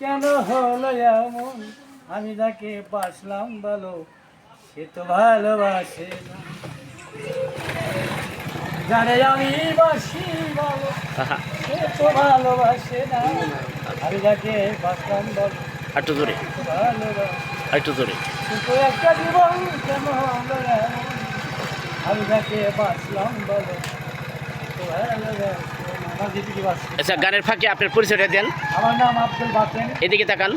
কেন হলো এমন? আমি যাকে বাসলাম ভালো সে তো ভালোবাসে না। জানে আমি বাসি ভালো সে তো ভালোবাসে না। আমি যাকে বাসলাম ভালো একটু ভালোবাসে। একটু কিন্তু একটা জীবন কেন হলো এমন? আমি যাকে বাসলাম ভালো আচ্ছা গানের ফাঁকে আপনার পরিচয়টা দেন। আমার নাম আব্দুল বাতেন। এদিকে তাকান।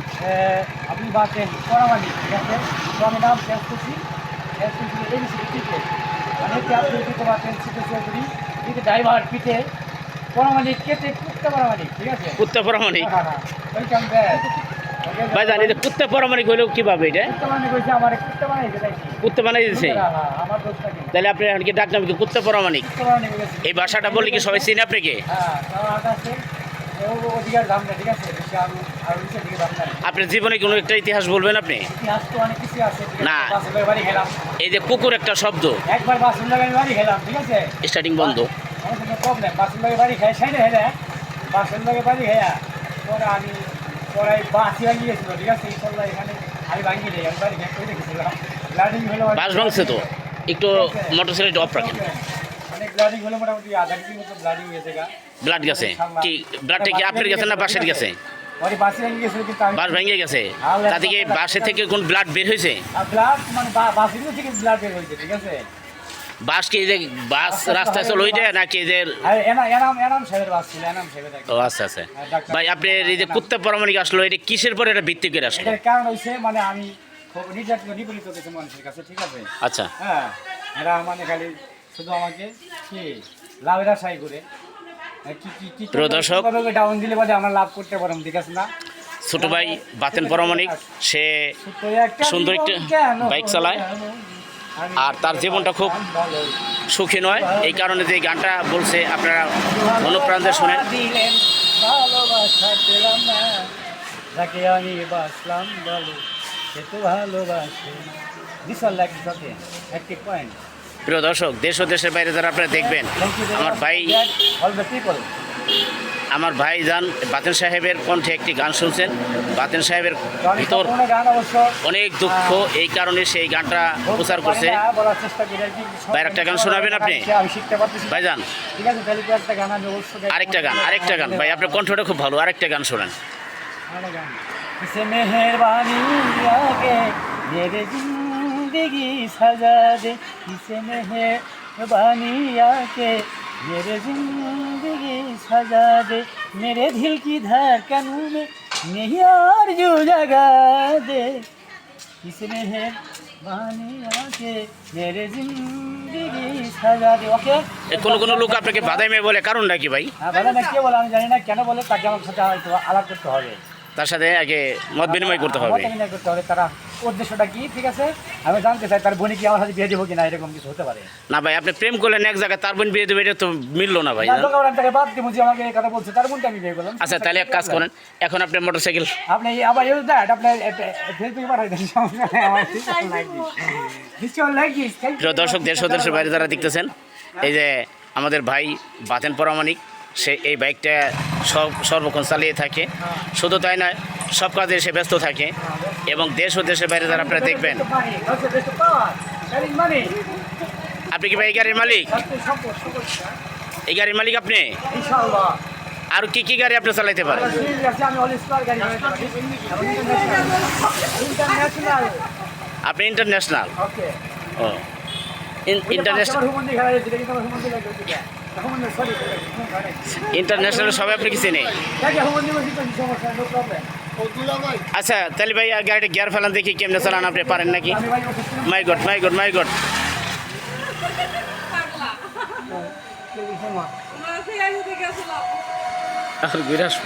আপনি বাতেন পরামানি ঠিক আছে? তো আমি নাম চেঞ্জ করছি। চেঞ্জ করছি এবিসি পিঠে। মানে কি আপনি চৌধুরী। পিঠে ড্রাইভার পিঠে। পরামানি কেটে কুত্তা পরামানি ঠিক আছে? কুত্তা পরামানিক হ্যাঁ হ্যাঁ ওয়েলকাম ব্যাক ভাই জানি যে কুত্তা পরামানিক হইলেও কীভাবে এটা? কুত্তা বানাই দিয়েছে তাহলে আপনি এখন কি ডাক নাম কি কুত্তা পরামানিক এই ভাষাটা বললে কি সবাই চিনে আপনাকে? হ্যাঁ আপনার জীবনে কোনো একটা ইতিহাস বলবেন আপনি? না। এই যে কুকুর একটা শব্দ। একবার বাসুলের বাড়ি গেলাম ঠিক আছে? স্টার্টিং বন্ধ। বাড়ি বাড়ি খেয়া বাসি গেছিল ঠিক আছে? এখানে আমি হলো ভাঙছে তো? একটু মোটর সাইকেল অফ রাখেন। ব্লাডিং হলো মোটামুটি আধা কেজি মতো ব্লাডিং হয়েছে গা। ব্লাড গেছে? কি ব্লাডটা কি আপনার গেছে না বাসের গেছে? বাসি ভাঙি গেছিল কিন্তু বাস ভেঙে গেছে? তা থেকে বাসে থেকে কোন ব্লাড বের হয়েছে? ব্লাড মানে বাসির থেকে ব্লাড বের হয়েছে ঠিক আছে? বাস কি যে বাস রাস্তায় চল ওইটা নাকি যে। ও আচ্ছা আচ্ছা। ভাই আপনার এই যে কুত্তা পরামানিক আসলো এটা কিসের পরে এটা ভিত্তি করে আসলো? কারণ হয়েছে মানে আমি খুব নির্যাতিত নিপীড়িত কিছু মানুষের কাছে ঠিক আছে? আচ্ছা। হ্যাঁ এরা মানে খালি শুধু আমাকে কি লাভের আশাই করে। হ্যাঁ, কি কি কি প্রিয় দর্শক। ডাউন দিলে বাদে আমরা লাভ করতে পারব ঠিক আছে না? ছোট ভাই বাতেন পরামানিক সে সুন্দর একটা বাইক চালায়। আর তার জীবনটা খুব সুখী নয়। এই কারণে যে গানটা বলছে আপনারা অনুপ্রাণ শোনেন। ভালোবাসা পেলাম না যাকে আমি বাসলাম বলো সে তো ভালোবাসে। বিশাল লাগে সাথে একটি পয়েন্ট প্রিয় দর্শক দেশ ও দেশের বাইরে যারা আপনারা দেখবেন আমার ভাই আমার ভাই যান বাতেন সাহেবের কণ্ঠে একটি গান শুনছেন বাতেন সাহেবের ভিতর অনেক দুঃখ এই কারণে সেই গানটা প্রচার করছে পারি না, বলার চেষ্টা করি আর কি। ভাই, আরেকটা গান শোনাবেন আপনি? আমি শিখতে পারতেছি না। ভাইজান ঠিক আছে তাহলে একটা গান আরেকটা গান আরেকটা গান ভাই আপনার কণ্ঠটা খুব ভালো আরেকটা গান শোনেন আরেকটা গান। किसे मेहरबानी आके मेरे जिंदगी सजा दे किसे मेहरबानी आके मेरे जिंदगी सजा दे मेरे दिल की धड़कनों में नहीं और जो जगा दे किसे मेहरबानी आके मेरे जिंदगी सजा दे ओके এ কোনো কোনো লোক আপনাকে বাধাই মেয়ে বলে কারণটা কি ভাই হ্যাঁ বলে না কে বলে আমি জানি না কেন বলে তাকে আমার সাথে হয়তো আলাপ করতে হবে তার সাথে আগে মত বিনিময় করতে হবে। মতামত করতে হবে তারা উদ্দেশ্যটা কি ঠিক আছে? আমি জানতে চাই তার বোনে কি আমার সাথে বিয়ে দেবো কিনা এরকম কিছু হতে পারে? না ভাই আপনি প্রেম করলেন এক জায়গায় তার বোন বিয়ে দেবে এটা তো মিললো না ভাই। থেকে বাদ দিয়ে বুঝি আমাকে এই কথা বলছে তার বোনটা আমি বিয়ে করলাম। আচ্ছা তাহলে এক কাজ করেন এখন আপনি মোটর সাইকেল আপনি আবার ইউজ দ্যাট আপনি ফেসবুকে পাঠাই দেন সমস্যা নেই আমার প্রিয় দর্শক দেশ ও বাইরে যারা দেখতেছেন এই যে আমাদের ভাই বাতেন পরামানিক সে এই বাইকটা সব সর্বক্ষণ চালিয়ে থাকে। শুধু তাই নয়, সব কাজে সে ব্যস্ত থাকে এবং দেশ ও দেশের বাইরে যারা আপনারা দেখবেন। আপনি কি ভাই এই গাড়ির মালিক? এই গাড়ির মালিক আপনি? আর কি কি গাড়ি আপনি চালাইতে পারেন? আপনি ইন্টারন্যাশনাল? ও। ইন্টারন্যাশনাল ইন্টারন্যাশনাল সবাই আপনি কি নেই। আচ্ছা তাহলে ভাই আগে গাড়িটা গিয়ার ফেলান দেখি কেমনে চালান আপনি পারেন নাকি? My god my god my god আর ঘুরে আসব।